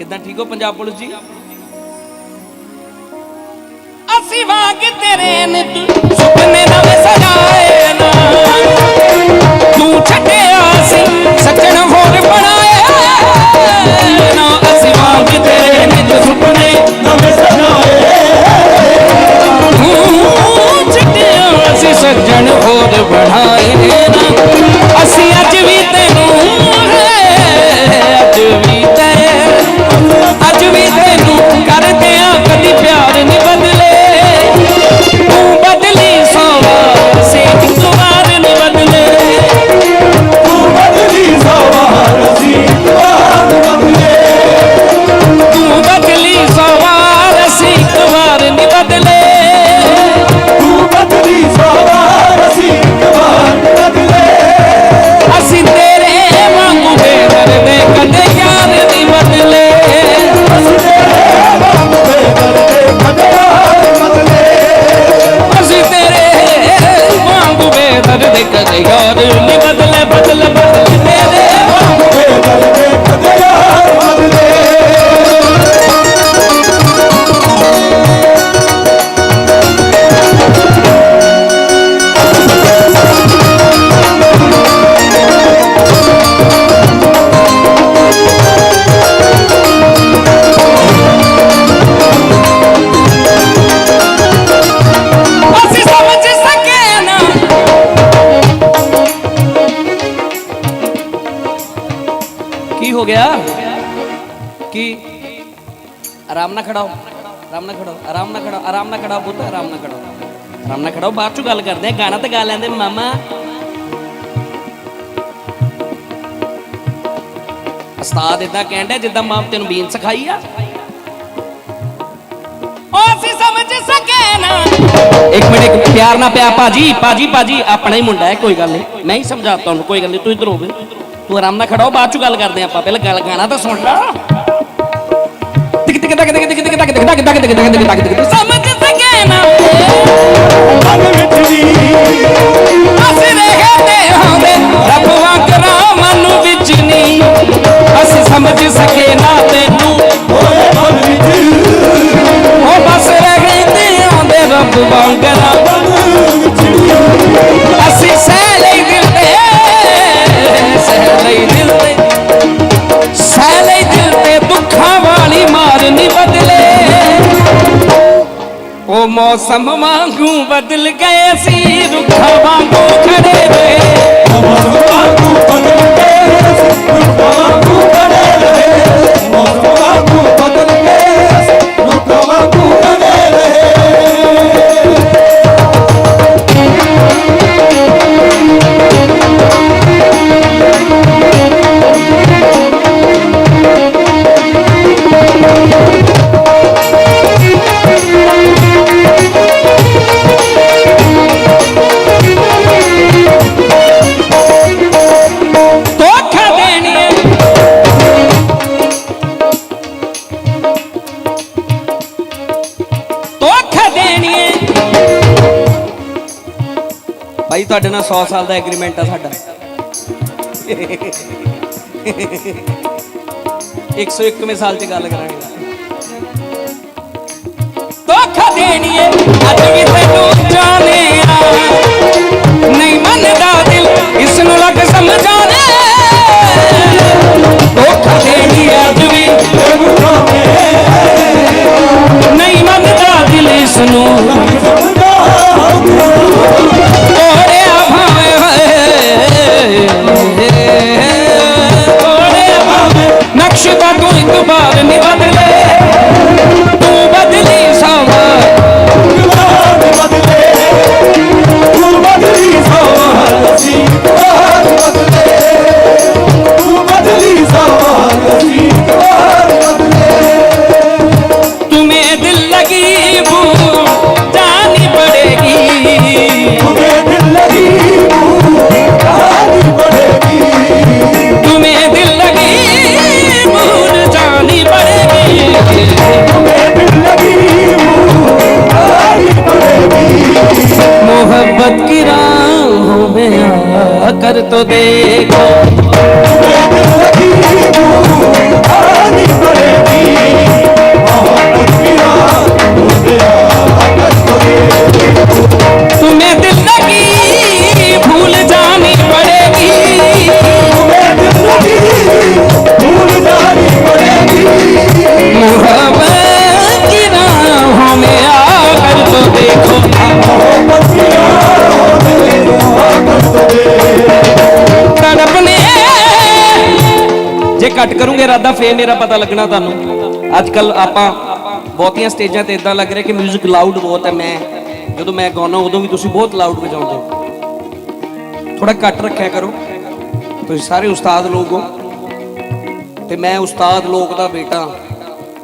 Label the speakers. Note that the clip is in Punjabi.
Speaker 1: ਕਿਦਾਂ ਠੀਕ ਹੋ ਪੰਜਾਬ ਪੁਲਿਸ ਜੀ? ਅਸੀਂ ਵਾਂਗ ਤੇਰੇ ਨੇ ਸੁਪਨੇ ਨਵੇਂ ਸਜਾਏ। ਹੋ ਗਿਆ ਕੀ ਆਰਾਮ ਨਾਲ ਖੜਾਓ ਆਰਾਮ ਨਾਲ ਖੜਾਓ ਆਰਾਮ ਨਾਲ ਖੜਾਓ ਆਰਾਮ ਨਾਲ ਖੜਾਓ ਪੁੱਤ ਆਰਾਮ ਨਾਲ ਖੜਾਓ ਆਰਾਮ ਨਾਲ ਖੜਾਓ ਬਾਅਦ ਚ ਗੱਲ ਕਰਦੇ ਆ ਗਾਣਾ ਤੇ ਗਾ ਲੈਂਦੇ ਮਾਮਾ। ਉਸਤਾਦ ਇਦਾਂ ਕਹਿੰਦਾ ਜਿੱਦਾਂ ਮਾਂ ਤੈਨੂੰ ਬੀਨ ਸਿਖਾਈ ਆ। ਉਹ ਅਸੀਂ ਸਮਝ ਸਕੇ ਨਾ। ਇੱਕ ਮਿੰਟ ਇੱਕ ਪਿਆਰ ਨਾਲ ਪਿਆ ਭਾਜੀ ਭਾਜੀ ਭਾਜੀ ਆਪਣਾ ਹੀ ਮੁੰਡਾ ਹੈ ਕੋਈ ਗੱਲ ਨਹੀਂ ਮੈਂ ਹੀ ਸਮਝਾਤਾ ਤੁਹਾਨੂੰ ਕੋਈ ਗੱਲ ਨਹੀਂ ਤੂੰ ਇਧਰ ਹੋਵੇ। ਤੂੰ ਆਰਾਮ ਨਾਲ ਖੜਾ ਹੋ, ਬਾਅਦ ਚ ਗੱਲ ਕਰਦੇ ਆਪਾਂ। ਪਹਿਲਾਂ ਗੱਲ ਗਾਣਾ ਤਾਂ ਸੁਣ ਲਾ। ਟਿਕ ਟਿਕ ਟਕ ਟਿਕ ਟਿਕ ਟਿਕ ਟਕ ਟਕ ਟਕ ਟਕ ਟਕ ਟਕ ਸਮਝ ਸਕੇ ਨਾ। ਮੌਸਮ ਵਾਂਗੂ ਬਦਲ ਗਏ ਸੀ ਰੁੱਖਾਂ ਵਾਂਗੂ ਭਾਈ, ਤੁਹਾਡੇ ਨਾਲ 100 ਸਾਲ ਦਾ ਐਗਰੀਮੈਂਟ ਆ ਸਾਡਾ। 101ਵੇਂ ਸਾਲ 'ਚ ਗੱਲ ਕਰਾਂਗੇ। ਧੋਖਾ ਦੇਣੀਏ में आकर तो देखो
Speaker 2: ਜੇ
Speaker 1: ਘੱਟ ਕਰੂੰਗੇ ਇਰਾਦਾ, ਫੇਰ ਮੇਰਾ ਪਤਾ ਲੱਗਣਾ ਤੁਹਾਨੂੰ। ਅੱਜ ਕੱਲ ਆਪਾਂ ਬਹੁਤੀਆਂ ਸਟੇਜਾਂ ਤੇ ਇਦਾਂ ਲੱਗ ਰਿਹਾ ਕਿ 뮤직 ਲਾਊਡ ਬਹੁਤ ਹੈ। ਮੈਂ ਜਦੋਂ ਮੈਂ ਗਾਉਣਾ ਉਦੋਂ ਵੀ ਤੁਸੀਂ ਬਹੁਤ ਲਾਊਡ ਵਜਾਉਂਦੇ ਹੋ। ਥੋੜਾ ਘੱਟ ਰੱਖਿਆ ਕਰੋ। ਤੁਸੀਂ ਸਾਰੇ ਉਸਤਾਦ ਲੋਕ ਹੋ। ਤੇ ਮੈਂ ਉਸਤਾਦ ਲੋਕ ਦਾ ਬੇਟਾ